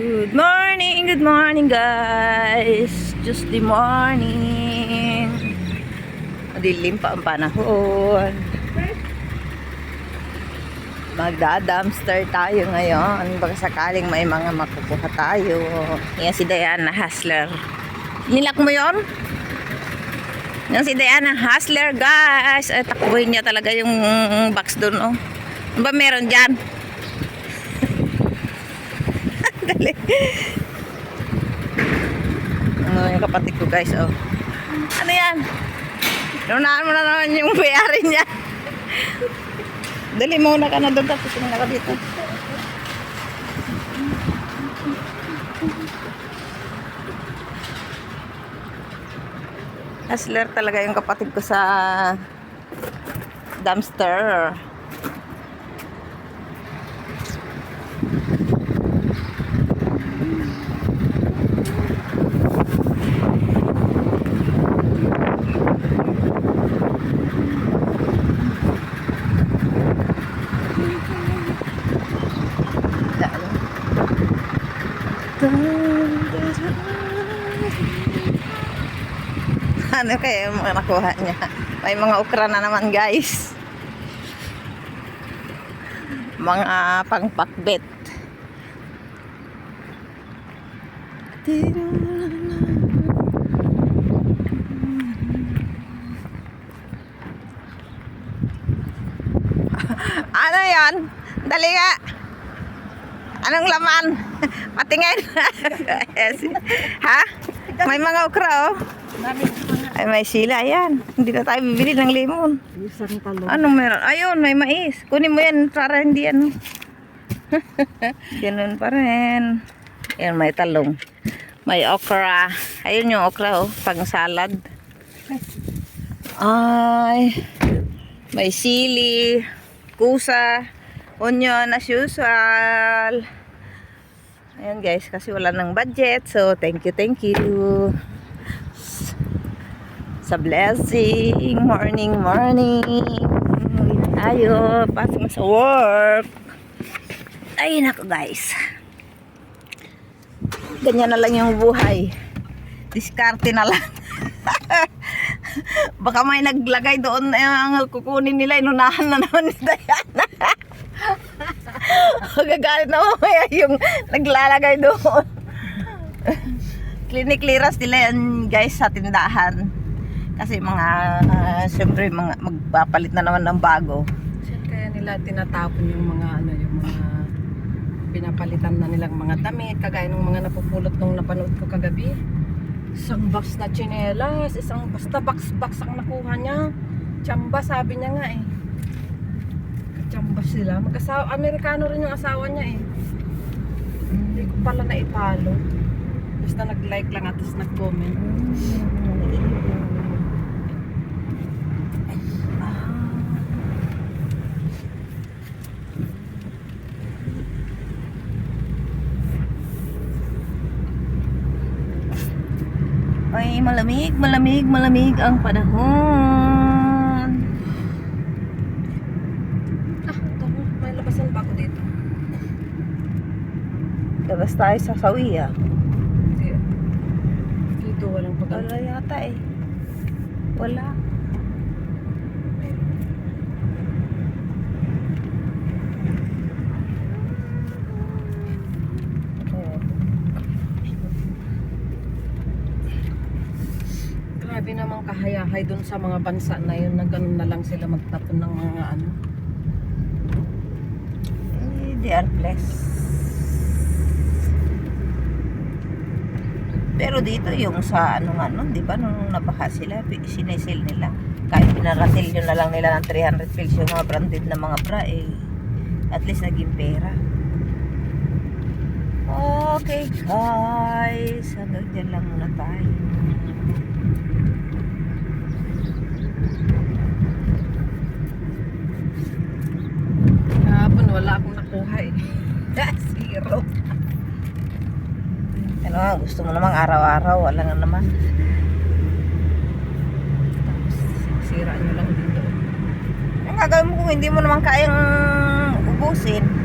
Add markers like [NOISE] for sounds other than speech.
Good morning, good morning guys. Just the morning. Madilim pa ang panahon. Magda-dumpster tayo ngayon. Baka sakaling may mga makukuha tayo. Yan si Diana Hustler. Nilak mo yon? Yan si Diana Hustler guys. Ay, takbuhin niya talaga yung box doon oh. Ano ba meron dyan? Dali. Ano yung kapatid ko guys, oh. Ano yan? Lunahan mo na naman yung bayari niya. Dali muna ka na doon tapos tingnan ka dito. Hustler talaga yung kapatid ko sa dumpster. [LAUGHS] Ano kaya yung mga nakuha niya? May mga ukra na naman guys. Mga pangpakbet. [LAUGHS] Ano yan? Dali nga. Anong laman? [LAUGHS] Patingin. [LAUGHS] ha? May mga ukra oh. Ay, may sila. Ayan. Hindi na tayo bibili ng lemon. Ano meron? Ayun, may mais. Kunin mo yan para hindi ano. [LAUGHS] Ganun pa rin. Ayan, may talong. May okra. Ayun yung okra, oh. Pang salad. Ay. May sili. Kusa. Onion as usual. Ayan guys, kasi wala ng budget. So, thank you, thank you sa blessing. Morning, morning. Tayo, pasok sa work. Ay, nako guys. Ganyan na lang yung buhay. Diskarte na lang. [LAUGHS] Baka may naglagay doon eh, ang kukunin nila, inunahan na naman ni Diana. Magagalit na mamaya yung naglalagay doon. Clinic clearance nila yan guys sa tindahan. Kasi mga, uh, siyempre mga magpapalit na naman ng bago. Saan kaya nila tinatapon yung mga ano yung mga pinapalitan na nilang mga damit kagaya ng mga napupulot nung napanood ko kagabi. Isang box na tsinelas, isang basta box box ang nakuha niya. Chamba sabi niya nga eh. Kachamba sila. Mag-asawa, Amerikano rin yung asawa niya eh. Hindi ko pala naipalo. Basta nag-like lang at nag-comment. Ay, malamig, malamig, malamig ang panahon. Ah, ito. May labasan pa ako dito. Labas tayo sa sawi ah. Hindi. Dito walang pag Wala yata eh. Wala. Grabe naman kahayahay dun sa mga bansa na yun na ganun na lang sila magtapon ng mga ano. Eh, they are blessed. Pero dito yung sa ano nga nun, di ba, nung nabaha sila, sinisil nila. Kahit pinaratil nyo na lang nila ng 300 pills yung mga branded na mga bra, eh, at least naging pera. Okay, guys. Hanggang dyan lang muna tayo. Kahapon wala akong nakuha eh. [LAUGHS] Zero. Ano nga, gusto mo namang araw-araw, wala nga naman. Tapos sira nyo lang dito. Ang gagawin mo kung hindi mo naman kayang ubusin?